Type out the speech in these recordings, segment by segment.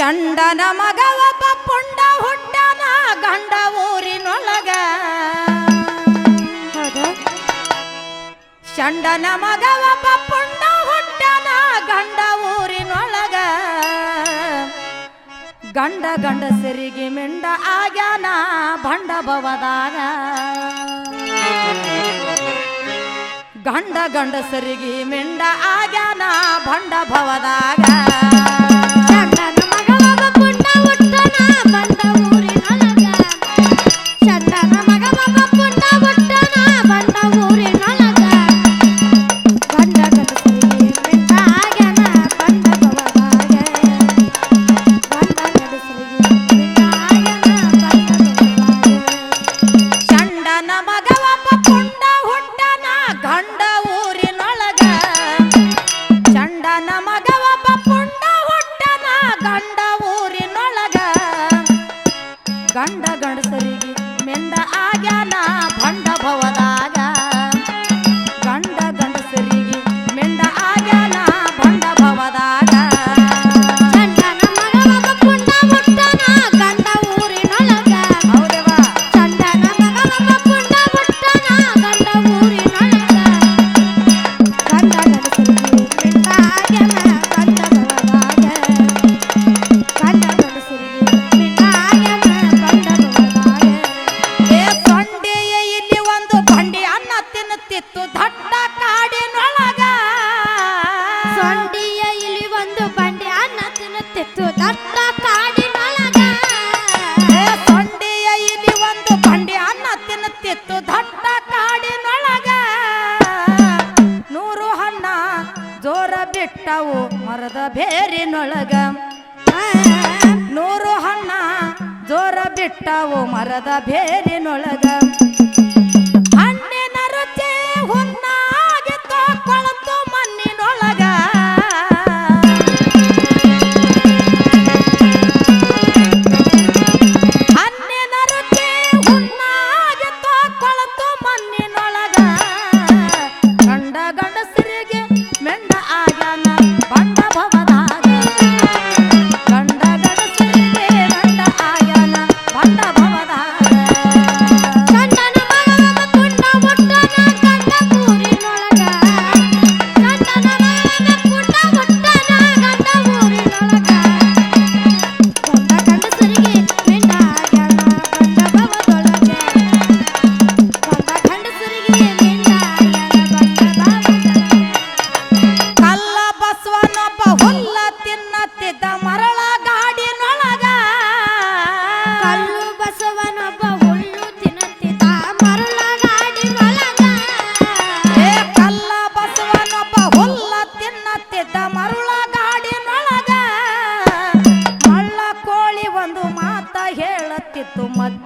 ಚಂಡನ ಮಗವ ಪುಂಡ ಹುಟ್ಟನ ಗಂಡ ಊರಿನೊಳಗ. ಚಂಡನ ಮಗವ ಪುಂಡ ಹುಟ್ಟನ ಗಂಡ ಊರಿನೊಳಗ. ಗಂಡ ಗಂಡ ಸರಿಗೆ ಮಿಂಡ ಆಗ್ಯಾನ ಭಂಡ ಭವದಾಗ ಗಂಡ ಗಂಡ ಸರಿಗೆ ಮಿಂಡ ಆಗ್ಯಾನ ಭಂಡ ಭವದಾಗ ಮೆಂದ ಆಗ್ಯಾನ ಭಂಡ ಭವದಾಗ ಬಿಟ್ಟವು ಮರದ ಬೇರಿನೊಳಗ. ನೂರು ಹಣ್ಣ ಜೋರ ಬಿಟ್ಟವು ಮರದ ಬೇರಿನೊಳಗ. ಹಣ್ಣಿನ ರುಚಿ ಹುನ್ನಾಗಿತ್ತು ಕೊಳತು ಮಣ್ಣಿನೊಳಗ. ಹಣ್ಣಿನ ರುಚಿ ಹುನ್ನಾಗಿತ್ತು ಕೊಳತು ಮಣ್ಣಿನೊಳಗ. ಗಂಡ ಗಂಡಸರಿಗೆ ಮೆಂಡ banda.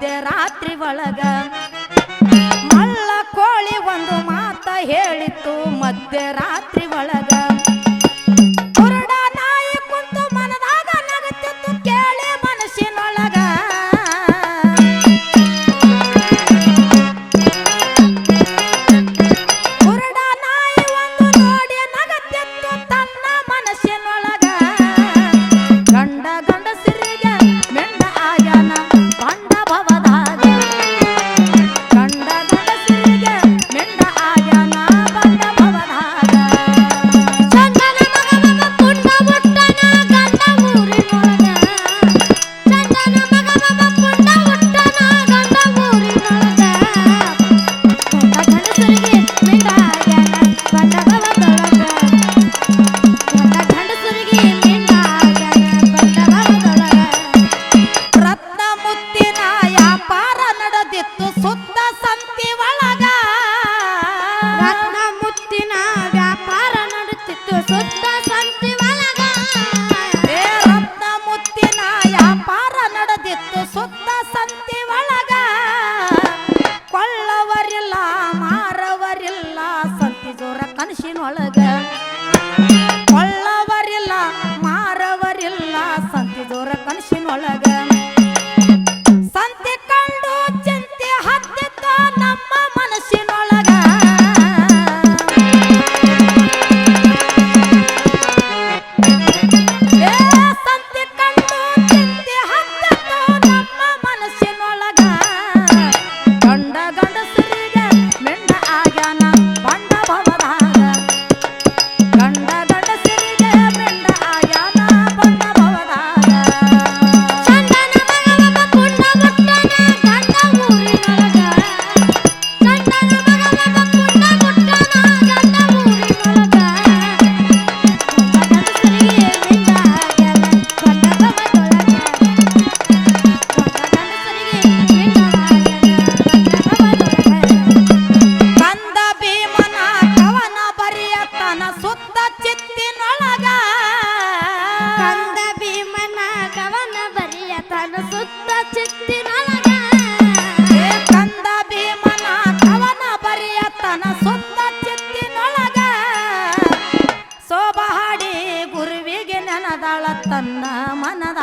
ಮಧ್ಯರಾತ್ರಿ ಒಳಗ ಸುತ್ತ ಚಿತ್ತಿನೊಳಗ. ಕಂದ ಭೀಮನ ಕವನ ಬರಿಯ ತನ್ನ ಸುತ್ತ ಚಿತ್ತಿನೊಳಗ. ಕಂದ ಭೀಮನ ಕವನ ಬರಿಯ ತನ್ನ ಸುತ್ತ ಚಿತ್ತಿನೊಳಗ. ಸೋಬಹಾಡಿ ಗುರುವಿಗೆ ನೆನದಾಳ ತನ್ನ ಮನದ